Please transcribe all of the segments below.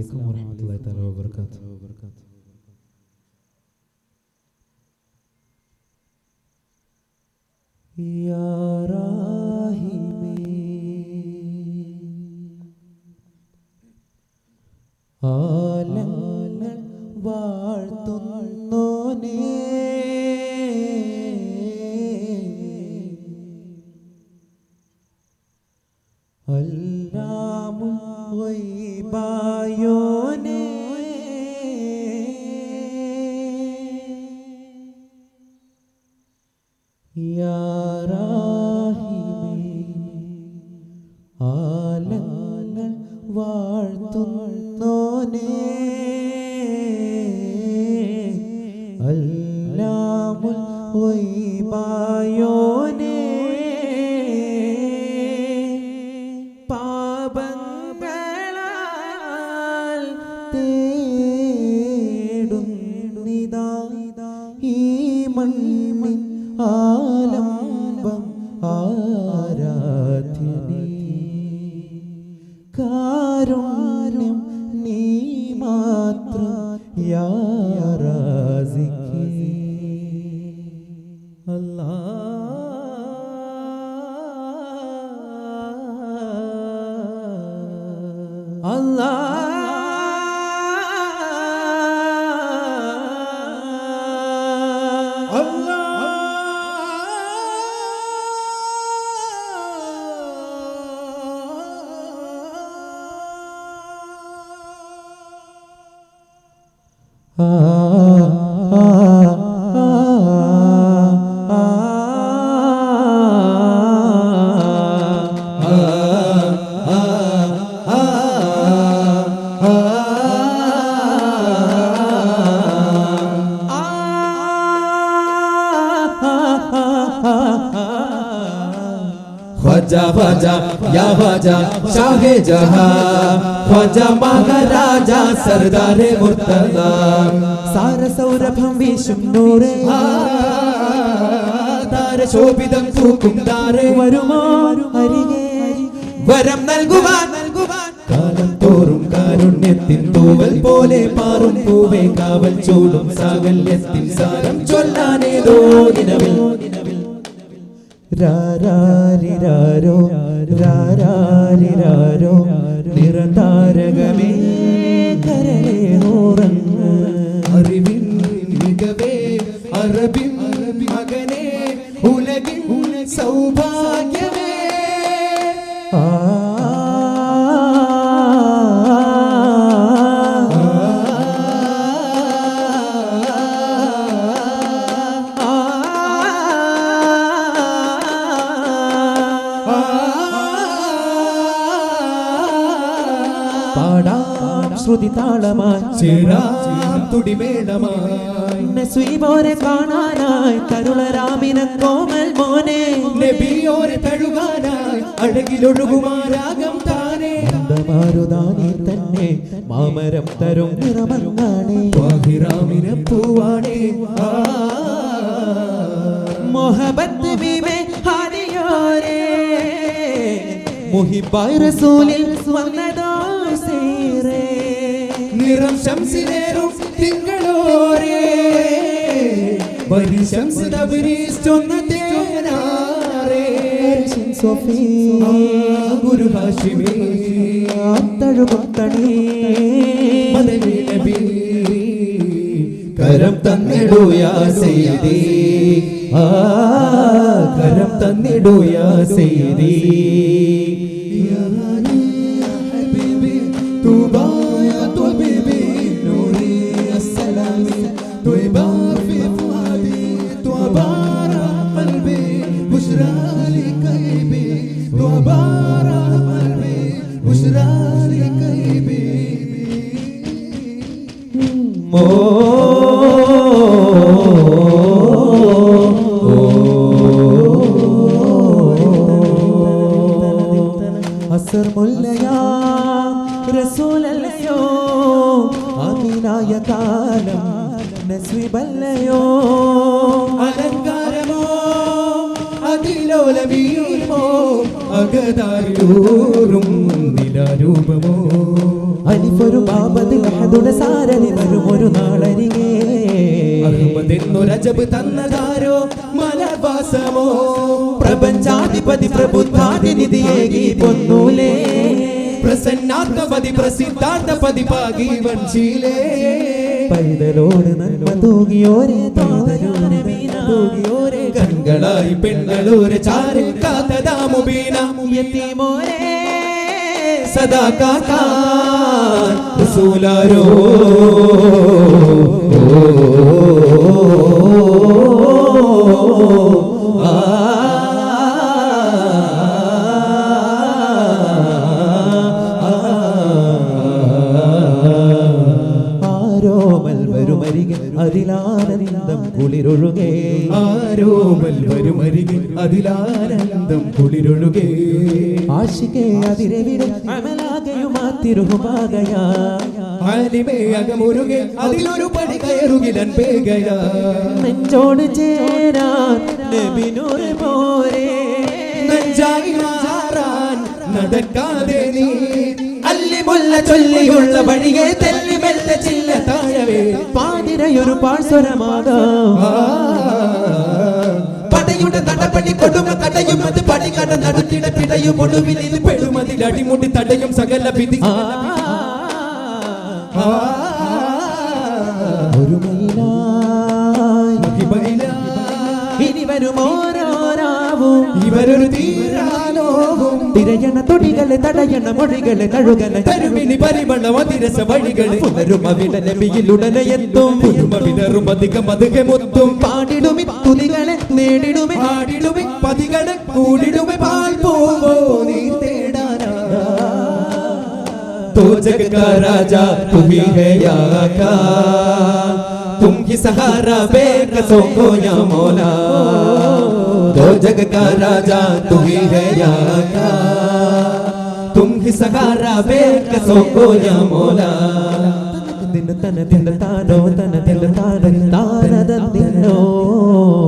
alaikum wa rahmatullahi wa barakatuh. Yeah. രാഹിമേ ആലങ്ങൾ വാഴ്ത്തുന്നോനേ. അല്ലാമുൽ ഗൈബായോനേ Oh. Khwaja Shah जहां ख्वाजा മഹാരാജാ സർദാരെ മുർത്തദ സാരസൗരഭം വീശും നൂറേ താരശോഭിതം പൂക്കും താരെ വരുമോ അരികെ വരം നൽകുവാൻ നൽകുവാൻ കാലം തോറും കാരുണ്യത്തിൻ തൂവൽ പോലെ പാറും പൂവേ കാവൽ ചൂടും സാകല്യത്തിൻ സാരം ചൊല്ലാനേതോ നിലവിൽ രാരാരിരാരോ രാരാരിരാരോ നിറതാരകമേ കരളേ ഉറങ്ങ് ശ്രുതി താളമായി. ചേരാം തുടിമേളമായി നസ്വീബോരെ കാണാനായി. തരുളരാമിന കോമൽ മോനെ. നബിയോരെ തഴുകാനായി. അഴകിലൊഴുകുമാരാകം താനേ. മാരുതാനി തന്നെ മാമരം തരും നിറമങ്ങാണേ. വാഹിറാമിനെ പൂവാണേ മൊഹബത്ത് ബിബെ ഹാരിയോരേ മുഹിബായ് റസൂലിൽ വന്നതോ സീറേ. നിറം ശംസിനേറും തിങ്കളോരേ. വരി ശംസ് തബരീസ്റ്റൊന്ന തേനാരേ സൊഫീ ആ ഗുരു ഹാഷിമി തഴുകുത്തണി മദനി നബി കരം തന്നിടൂ യാ സയ്യിദി ആ കരം തന്നിടൂ യാ സയ്യിദി بشرى لقلبي وبارى قلبي بشرى لقلبي أسر مليا رسول اليوم آمين يا تعالى نسوي بليوم ألنك അതിലോലമീമോ അകതായൂറും നിലാരൂപമോ? അലിഫൊരു ബാബതിൽ അഹദുടെ സാരഥി വരും ഒരു നാളരികെ. അഹമ്മദെന്നൊരജബ് തന്നതാരോ? മലവാസമോ? പ്രപഞ്ചാധിപതി പ്രബുദ്ധാതിനിധിയേകി പൊന്നൂലേ. പ്രസന്നാത്മപതി പ്രസിദ്ധാർത്ഥപതി പാകി വൻശീലേ പൈതലോട് നന്മ തൂകിയോരെ തൂകിയോരെ കൺകളായി പെണ്ണളൂര് ചാരി കാത്തതാമുബീന യത്തീമോരെ സദാ കാക്കാൻ. റസൂലാരോ. അതിലാനന്ദം കുളിരൊഴുകേ. ആരോമൽ അരികെ അതിലാനന്ദം കുളിരൊഴുകേ. ആശികെ അതിരവിടെ അമലാകയുമാ തിരുഹുമാകയാ. ആലിമേ അകമുരുകെ അതിലൊരു പടി കയറുകിലൻ പേകയാ നെഞ്ചോട് ചേരാൻ നബിനൂറ് പോരെ. നെഞ്ചായി മാറാൻ നടക്കാതെ നീ. അല്ലിമുല്ല ചൊല്ലിയുള്ള വഴിയെ തെല്ലി മെല്ലെ ചില്ല താഴവേ. പാതിരയൊരു പാഴ്സ്വരമാകാം. പടയുടെ നടപടി കൊടുമ തടയും അത് പടികട നടത്തിട പിടയും ഒടുവിൽ ഇത് പെടുമതിൽ അടിമുടി തടയും സകല വിധി. ഒരു. ഇനി വരും ഓരോരാവും. ഇവരൊരു തീരാനോവും തിരയണ തൊടികളെ തടയണ മൊഴികളെ തഴുകല തരുമിനി പരിമള മതിരസ വഴികളെ പുനരും അവിടെ നബിയിലുടനെ എത്തും പുതുമ വിതറും അധികം അധികം മുത്തും പാടിടുമി തുലികളെ നേടിടുമി പാടിടുമെ പതികളെ കൂടിടുമെ പാൽ പോവോ നീ തേടാനാ तो जग का राजा तू ही है या का तुम ही सहारा बेकसों को या मौला दो जग का राजा तू ही है या तुम ही सहारा बेकसों को या मोला। दिन, तन दिन तारो, तन दिनो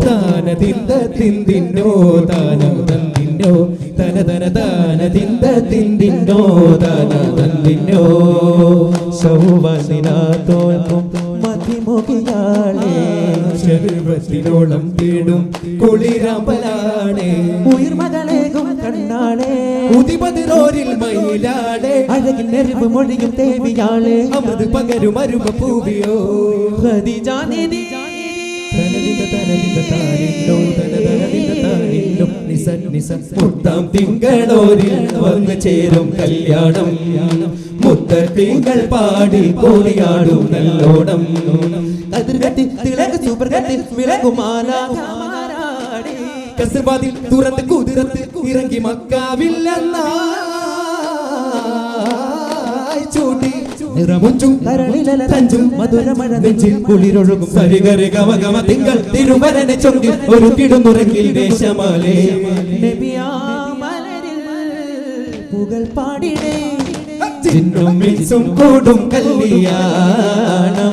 तान दिन दिन दिनो, तान दन दिनो। तन तन तान दिन दिन दिनो, तान दन दिनो। तो तुम മതിമുകിയാളേ ശർവത്തിനോളം തേടും കുളിരാമ്പലാണേ. ഉയർമകളേകും കണ്ണാളേ. ഉതിപതിരോരിൽ മയിലാടേ അഴകിൽ നെരുവ് മൊഴിയും ദേവിയാളേ അമൃത് പകരും അരുമ പൂവിയോ മുത്താം തിങ്കളോരിൽ വന്ന് ചേരും കല്യാണം. മുത്തർ തിങ്കൾ പാടി കോടിയാടും നല്ലോണം. കതിർകത്തി സൂപ്പർ വിളകുമാല തുറന്ന് കുതിരത്ത് ഇറങ്ങി നിറമുഞ്ചും തഞ്ചും മധുരമഴ നെഞ്ചിൽ കുളിരൊഴുകും. തിങ്കൾ തിരുവരനെ ചൊങ്കിൽ ഒരു കിടുന്നുറങ്ങിൽ ദേശമാലേ. പുകൾ പാടിടേ ചിന്നും മിൻസും കൂടും കല്യാണം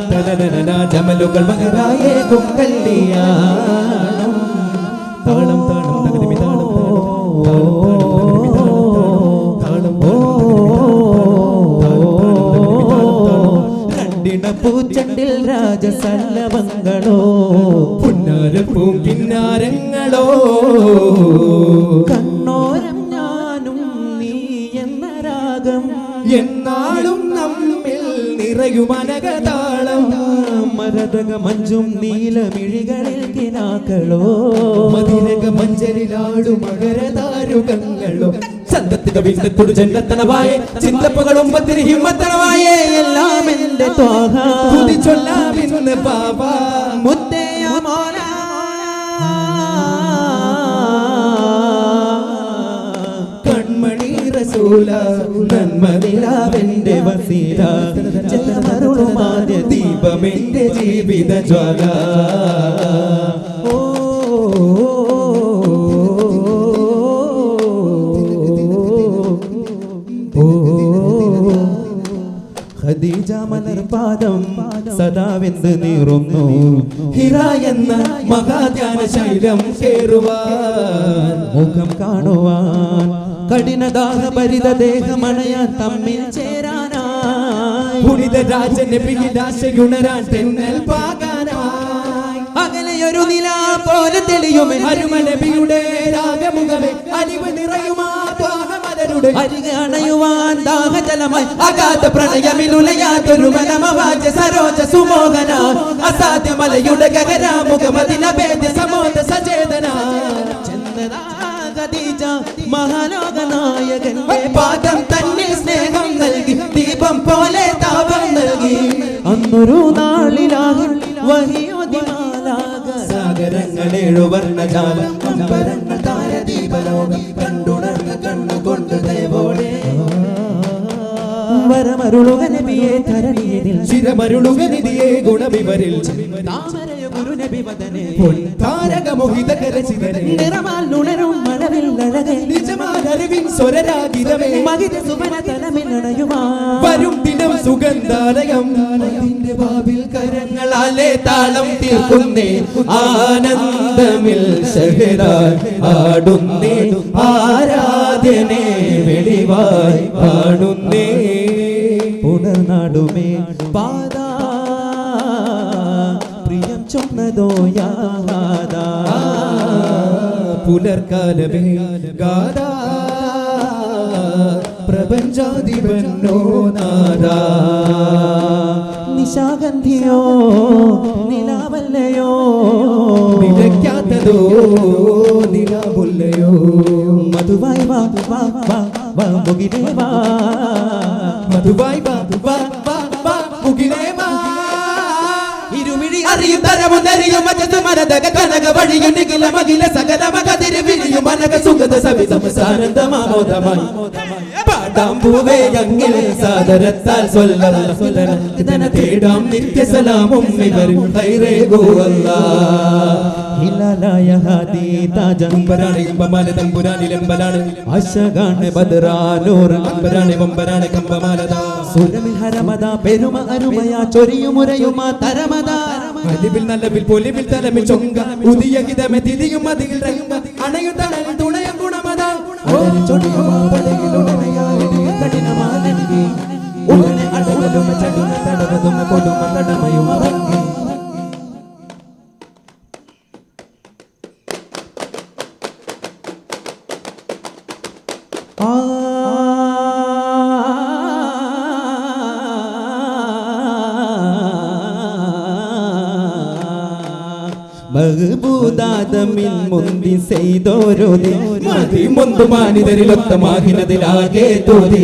ജമലുകൾ മകരായേകും കല്യാണം താളം താളം തകതിമി താളം പൂച്ചണ്ടിൽ രാജസല്ലവങ്ങളോ പുന്നാര പൂങ്കിന്നാരങ്ങളോ കണ്ണോരം നിറയും അനകതാളം മരതക മഞ്ചും നീലമിഴികളിൽ കിനാക്കളോ? മതിരക മഞ്ചലിലാടും മകരതാരുകങ്ങളോ. ചന്തത്തിക വിണ്ണത്തോട് ജന്നത്തണവായേ ചിന്തപ്പകളും ഹിമ്മത്തണവായേ എല്ലാം എന്റെ ത്വാഹ. തുതി ചൊല്ലാമിന്ന് ബാബാ റസൂല നന്മനിലാവെന്റെ വസീല. ജനമരുളുമാദ്യ ദീപമെന്റെ ജീവിത ജ്വാല. ഓ ഖദീജ ഖദീജ മലർ പാദം സദാവെന്ത് നീറുന്നു. ഹിറ എന്ന മഹാധ്യാന ശൈലം കേറുവാൻ മുഖം കാണുവാൻ കഠിനദാഹ ഭരിത ദേഹമണയാൻ തമ്മിൽ ചേരാനായി. പുനിത രാജന്റെ പിന്നിലാശയുണരാൻ തെന്നൽ പാകാനായി അകലെയൊരു നില പോലെ തെളിയുമേ അരുമ നബിയുടെ രാഗമുഖമേ അലിവ് നിറയുമാ ത്വാഹമലരുടെ അരികെ അണയുവാൻ ദാഹജലമായി അഗാധ പ്രണയമിലുലയാതൊരു മനമവാച സരോജ സുമോഹന. അസാധ്യ മലയുടെ ഗഗരാമുഖമതിനഭേദ്യ സമോദ സചേതന. ചെന്നതാ മഹാലോകനായകന്റെ പാദം തന്നെ സ്നേഹം നൽകി ദീപം പോലെ താപം നൽകി. അന്നൊരു നാളിലാകെ വഹിയോതിമാലാക സാഗരങ്ങളേഴു വർണജാലം അമ്പരങ്ങൾ താരദീപലോകം കണ്ടുണർന്ന് കണ്ണുകൊണ്ട് ദയവോടെ. വരമരുളുക നബിയെ ധരണിയതിൽ. ചിരമരുളുക നിധിയെ ഗുണവിവരിൽ താമരയ ഗുരു നബി വദനെ താരകമോഹിത കരചിതരെ നിറമാൽ നുണരും മഴവിൽ അഴകെ സ്വരരാഗിതമേ. മകിത വരും ദിനം സുഗന്ധാലയം. അതിന്റെ ബാബിൽ കരങ്ങളാലെ താളം തീർക്കുന്നേ. ആനന്ദമിൽ ആടുന്നേ ആരാധ്യനെ വെളിവായി പാടുന്നേ. പുണർനാടുമേ പാത പ്രിയം ചൊന്നതോ യാദാ പുലർക്കാലമേ ഗാദാ. പ്രപഞ്ചാധിപന്നോ നാദാ നിശാഗന്ധിയോ നിലാവല്ലയോ? നിലയ്ക്കാത്തതോ നിലാവുല്ലയോ? മധുവായി വാ വാ വാ വാ മുകിലേ വാ. മധുവായി വാ വാ വാ വാ മുകിലേ വാ. ഇരുമിഴി അറിയും കനക വഴിയും മകില സകല മകതിരി വിരിയും മനക സുഗത സവിതം സാനന്ദമാമോദമായി പാടാം പൂവേ അങ്ങിൽ സാദരത്താൽ സ്വല്ലം തേടാം നിത്യസലാമും ഇവരും സുരമിൽ ഹരമത പെരുമ അരുമയ ചൊരിയുമുരയുമ തരമത. അലിവിൽ നല്ലവിൽ പൊലിവിൽ തലമിൽ ചൊങ്ക. ഉദിയ ഹിതമെ തിരിയും അതിൽ രംഗ അണയും തണലിൽ തുണയും ഗുണമതാ. അടരി ചൊടിയുമാ പടകിലുടനയാലിടി അടകലുമ ചടുമ തടവതുമ കൊടുമ തടമയുമ ഭംഗി ആ. മഹബൂദാദമിൻ മുന്തി ചെയ്തോരോ മതി മുന്തു മാനിതരിലൊത്ത മാഹിനതിലാകെ തോതി.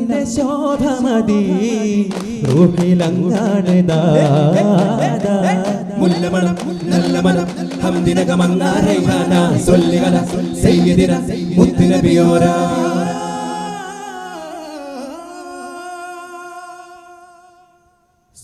കണ്ണിലങ്ങിന്റെ ശോഭമതി. റൂഹിലങ്ങാണ് ദാദാ. മുല്ലമണം സൊല്ലികല സയ്യിദിന മുത്തുനബിയോരാ.